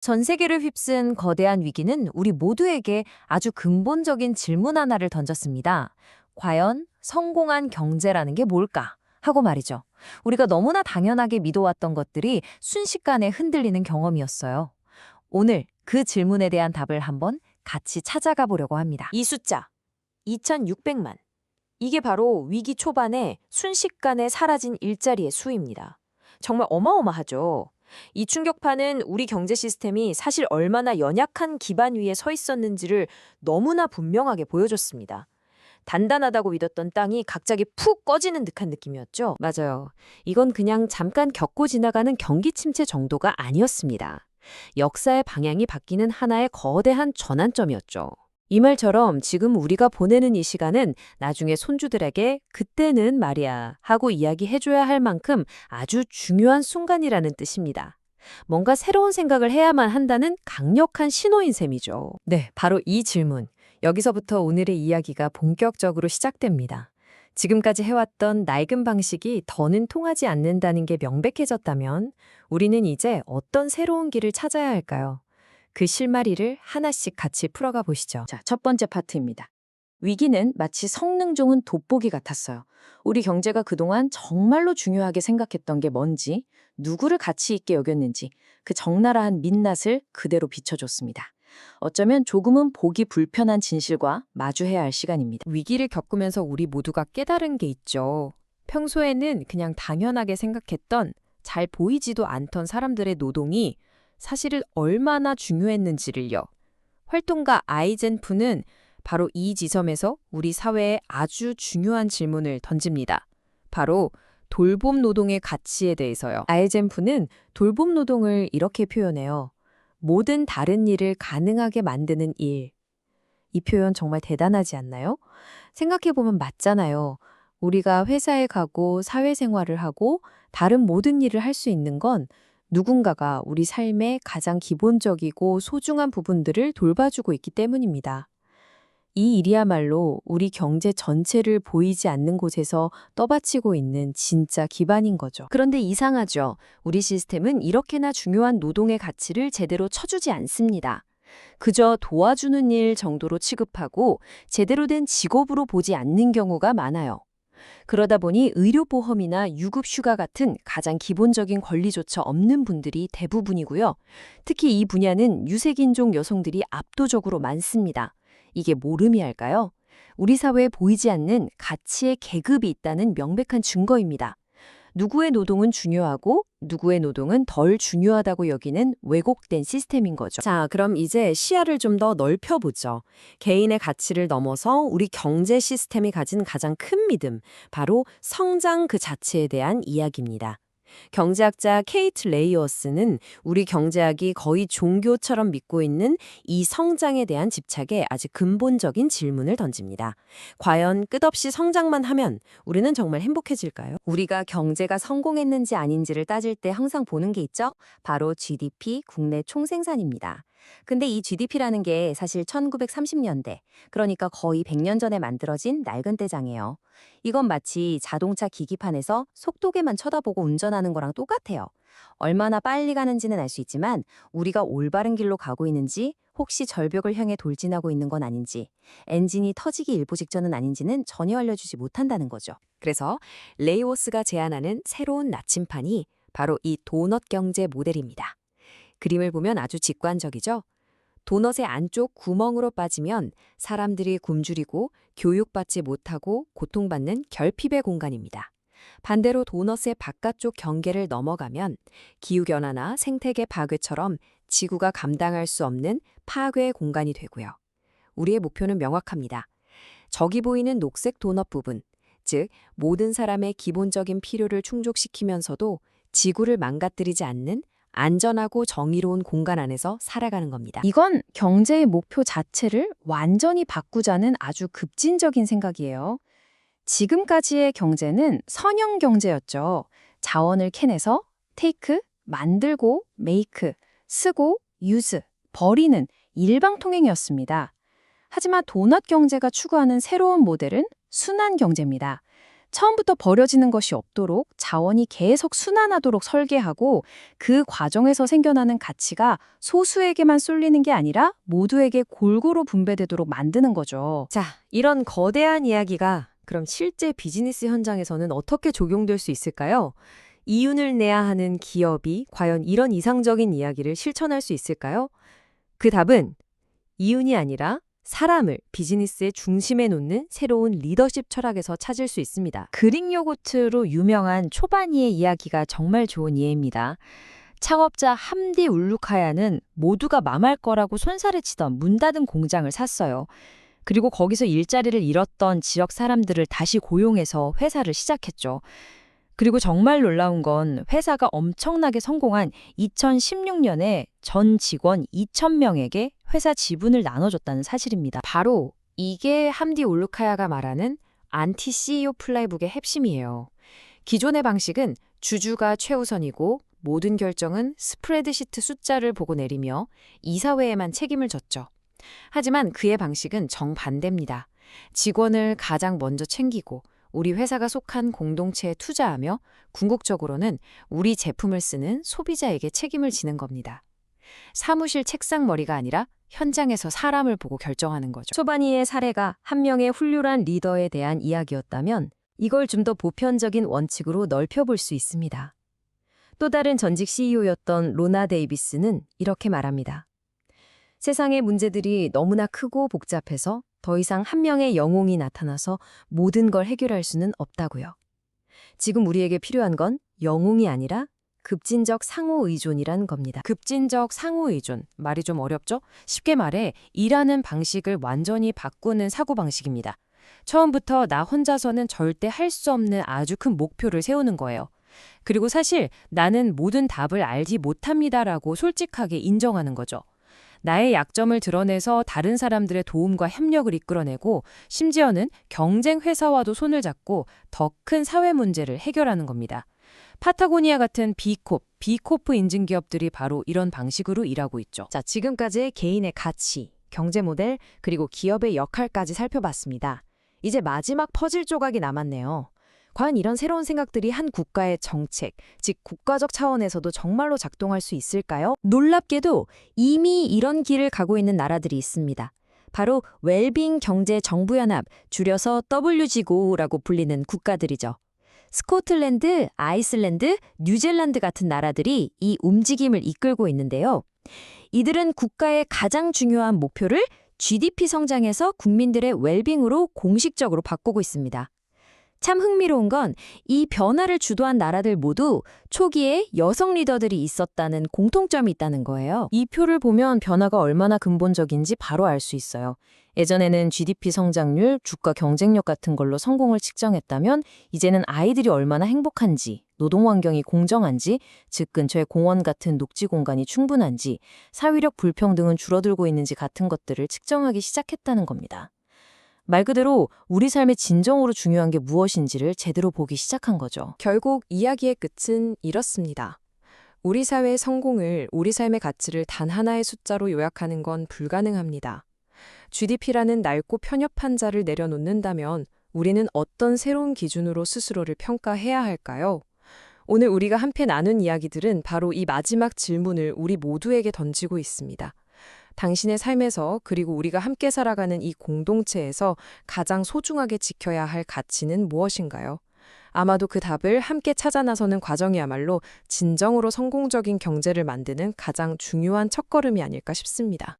전 세계를 휩쓴 거대한 위기는 우리 모두에게 아주 근본적인 질문 하나를 던졌습니다. 과연 성공한 경제라는 게 뭘까? 하고 말이죠. 우리가 너무나 당연하게 믿어왔던 것들이 순식간에 흔들리는 경험이었어요. 오늘 그 질문에 대한 답을 한번 같이 찾아가 보려고 합니다. 이 숫자, 2600만. 이게 바로 위기 초반에 순식간에 사라진 일자리의 수입니다. 정말 어마어마하죠. 이 충격파는 우리 경제 시스템이 사실 얼마나 연약한 기반 위에 서 있었는지를 너무나 분명하게 보여줬습니다. 단단하다고 믿었던 땅이 갑자기 푹 꺼지는 듯한 느낌이었죠? 맞아요. 이건 그냥 잠깐 겪고 지나가는 경기 침체 정도가 아니었습니다. 역사의 방향이 바뀌는 하나의 거대한 전환점이었죠. 이 말처럼 지금 우리가 보내는 이 시간은 나중에 손주들에게 그때는 말이야 하고 이야기해줘야 할 만큼 아주 중요한 순간이라는 뜻입니다. 뭔가 새로운 생각을 해야만 한다는 강력한 신호인 셈이죠. 네, 바로 이 질문. 여기서부터 오늘의 이야기가 본격적으로 시작됩니다. 지금까지 해왔던 낡은 방식이 더는 통하지 않는다는 게 명백해졌다면 우리는 이제 어떤 새로운 길을 찾아야 할까요? 그 실마리를 하나씩 같이 풀어가 보시죠. 자, 첫 번째 파트입니다. 위기는 마치 성능 좋은 돋보기 같았어요. 우리 경제가 그동안 정말로 중요하게 생각했던 게 뭔지, 누구를 가치 있게 여겼는지 그 적나라한 민낯을 그대로 비춰줬습니다. 어쩌면 조금은 보기 불편한 진실과 마주해야 할 시간입니다. 위기를 겪으면서 우리 모두가 깨달은 게 있죠. 평소에는 그냥 당연하게 생각했던 잘 보이지도 않던 사람들의 노동이 사실은 얼마나 중요했는지를요. 활동가 아이젠프는 바로 이 지점에서 우리 사회에 아주 중요한 질문을 던집니다. 바로 돌봄 노동의 가치에 대해서요. 아이젠프는 돌봄 노동을 이렇게 표현해요. 모든 다른 일을 가능하게 만드는 일. 이 표현 정말 대단하지 않나요? 생각해보면 맞잖아요. 우리가 회사에 가고 사회생활을 하고 다른 모든 일을 할 수 있는 건 누군가가 우리 삶의 가장 기본적이고 소중한 부분들을 돌봐주고 있기 때문입니다. 이 일이야말로 우리 경제 전체를 보이지 않는 곳에서 떠받치고 있는 진짜 기반인 거죠. 그런데 이상하죠. 우리 시스템은 이렇게나 중요한 노동의 가치를 제대로 쳐주지 않습니다. 그저 도와주는 일 정도로 취급하고 제대로 된 직업으로 보지 않는 경우가 많아요. 그러다 보니 의료보험이나 유급휴가 같은 가장 기본적인 권리조차 없는 분들이 대부분이고요. 특히 이 분야는 유색인종 여성들이 압도적으로 많습니다. 이게 모름이할까요? 우리 사회에 보이지 않는 가치의 계급이 있다는 명백한 증거입니다. 누구의 노동은 중요하고 누구의 노동은 덜 중요하다고 여기는 왜곡된 시스템인 거죠. 자, 그럼 이제 시야를 좀 더 넓혀보죠. 개인의 가치를 넘어서 우리 경제 시스템이 가진 가장 큰 믿음, 바로 성장 그 자체에 대한 이야기입니다. 경제학자 케이트 레이어스는 우리 경제학이 거의 종교처럼 믿고 있는 이 성장에 대한 집착에 아주 근본적인 질문을 던집니다. 과연 끝없이 성장만 하면 우리는 정말 행복해질까요? 우리가 경제가 성공했는지 아닌지를 따질 때 항상 보는 게 있죠? 바로 GDP, 국내 총생산입니다. 근데 이 GDP라는 게 사실 1930년대, 그러니까 거의 100년 전에 만들어진 낡은 떼장이에요. 이건 마치 자동차 기기판에서 속도계만 쳐다보고 운전하는 거랑 똑같아요. 얼마나 빨리 가는지는 알 수 있지만 우리가 올바른 길로 가고 있는지 혹시 절벽을 향해 돌진하고 있는 건 아닌지 엔진이 터지기 일보 직전은 아닌지는 전혀 알려주지 못한다는 거죠. 그래서 레이오스가 제안하는 새로운 나침판이 바로 이 도넛 경제 모델입니다. 그림을 보면 아주 직관적이죠. 도넛의 안쪽 구멍으로 빠지면 사람들이 굶주리고 교육받지 못하고 고통받는 결핍의 공간입니다. 반대로 도넛의 바깥쪽 경계를 넘어가면 기후변화나 생태계 파괴처럼 지구가 감당할 수 없는 파괴의 공간이 되고요. 우리의 목표는 명확합니다. 저기 보이는 녹색 도넛 부분, 즉 모든 사람의 기본적인 필요를 충족시키면서도 지구를 망가뜨리지 않는 안전하고 정의로운 공간 안에서 살아가는 겁니다. 이건 경제의 목표 자체를 완전히 바꾸자는 아주 급진적인 생각이에요. 지금까지의 경제는 선형 경제였죠. 자원을 캐내서 테이크, 만들고, 메이크, 쓰고, 유즈, 버리는 일방통행이었습니다. 하지만 도넛 경제가 추구하는 새로운 모델은 순환 경제입니다. 처음부터 버려지는 것이 없도록 자원이 계속 순환하도록 설계하고 그 과정에서 생겨나는 가치가 소수에게만 쏠리는 게 아니라 모두에게 골고루 분배되도록 만드는 거죠. 자, 이런 거대한 이야기가 그럼 실제 비즈니스 현장에서는 어떻게 적용될 수 있을까요? 이윤을 내야 하는 기업이 과연 이런 이상적인 이야기를 실천할 수 있을까요? 그 답은 이윤이 아니라 사람을 비즈니스의 중심에 놓는 새로운 리더십 철학에서 찾을 수 있습니다. 그릭 요거트로 유명한 초바니의 이야기가 정말 좋은 예입니다. 창업자 함디 울루카야는 모두가 망할 거라고 손살을 치던 문 닫은 공장을 샀어요. 그리고 거기서 일자리를 잃었던 지역 사람들을 다시 고용해서 회사를 시작했죠. 그리고 정말 놀라운 건 회사가 엄청나게 성공한 2016년에 전 직원 2,000명에게 회사 지분을 나눠줬다는 사실입니다. 바로 이게 함디 올루카야가 말하는 안티 CEO 플라이북의 핵심이에요. 기존의 방식은 주주가 최우선이고 모든 결정은 스프레드시트 숫자를 보고 내리며 이사회에만 책임을 졌죠. 하지만 그의 방식은 정반대입니다. 직원을 가장 먼저 챙기고 우리 회사가 속한 공동체에 투자하며 궁극적으로는 우리 제품을 쓰는 소비자에게 책임을 지는 겁니다. 사무실 책상 머리가 아니라 현장에서 사람을 보고 결정하는 거죠. 초바니의 사례가 한 명의 훌륭한 리더에 대한 이야기였다면 이걸 좀 더 보편적인 원칙으로 넓혀볼 수 있습니다. 또 다른 전직 CEO였던 로나 데이비스는 이렇게 말합니다. 세상의 문제들이 너무나 크고 복잡해서 더 이상 한 명의 영웅이 나타나서 모든 걸 해결할 수는 없다고요. 지금 우리에게 필요한 건 영웅이 아니라 급진적 상호 의존이란 겁니다. 급진적 상호 의존. 말이 좀 어렵죠? 쉽게 말해 일하는 방식을 완전히 바꾸는 사고 방식입니다. 처음부터 나 혼자서는 절대 할 수 없는 아주 큰 목표를 세우는 거예요. 그리고 사실 나는 모든 답을 알지 못합니다라고 솔직하게 인정하는 거죠. 나의 약점을 드러내서 다른 사람들의 도움과 협력을 이끌어내고 심지어는 경쟁 회사와도 손을 잡고 더 큰 사회 문제를 해결하는 겁니다. 파타고니아 같은 비콥, 비코프 인증 기업들이 바로 이런 방식으로 일하고 있죠. 자, 지금까지 개인의 가치, 경제 모델, 그리고 기업의 역할까지 살펴봤습니다. 이제 마지막 퍼즐 조각이 남았네요. 과연 이런 새로운 생각들이 한 국가의 정책, 즉 국가적 차원에서도 정말로 작동할 수 있을까요? 놀랍게도 이미 이런 길을 가고 있는 나라들이 있습니다. 바로 웰빙 경제 정부연합, 줄여서 WG고라고 불리는 국가들이죠. 스코틀랜드, 아이슬란드, 뉴질랜드 같은 나라들이 이 움직임을 이끌고 있는데요. 이들은 국가의 가장 중요한 목표를 GDP 성장에서 국민들의 웰빙으로 공식적으로 바꾸고 있습니다. 참 흥미로운 건 이 변화를 주도한 나라들 모두 초기에 여성 리더들이 있었다는 공통점이 있다는 거예요. 이 표를 보면 변화가 얼마나 근본적인지 바로 알 수 있어요. 예전에는 GDP 성장률, 주가 경쟁력 같은 걸로 성공을 측정했다면 이제는 아이들이 얼마나 행복한지, 노동 환경이 공정한지, 즉 근처에 공원 같은 녹지 공간이 충분한지, 사회력 불평등은 줄어들고 있는지 같은 것들을 측정하기 시작했다는 겁니다. 말 그대로 우리 삶의 진정으로 중요한 게 무엇인지를 제대로 보기 시작한 거죠. 결국 이야기의 끝은 이렇습니다. 우리 사회의 성공을, 우리 삶의 가치를 단 하나의 숫자로 요약하는 건 불가능합니다. GDP라는 낡고 편협한 자를 내려놓는다면 우리는 어떤 새로운 기준으로 스스로를 평가해야 할까요? 오늘 우리가 함께 나눈 이야기들은 바로 이 마지막 질문을 우리 모두에게 던지고 있습니다. 당신의 삶에서 그리고 우리가 함께 살아가는 이 공동체에서 가장 소중하게 지켜야 할 가치는 무엇인가요? 아마도 그 답을 함께 찾아 나서는 과정이야말로 진정으로 성공적인 경제를 만드는 가장 중요한 첫걸음이 아닐까 싶습니다.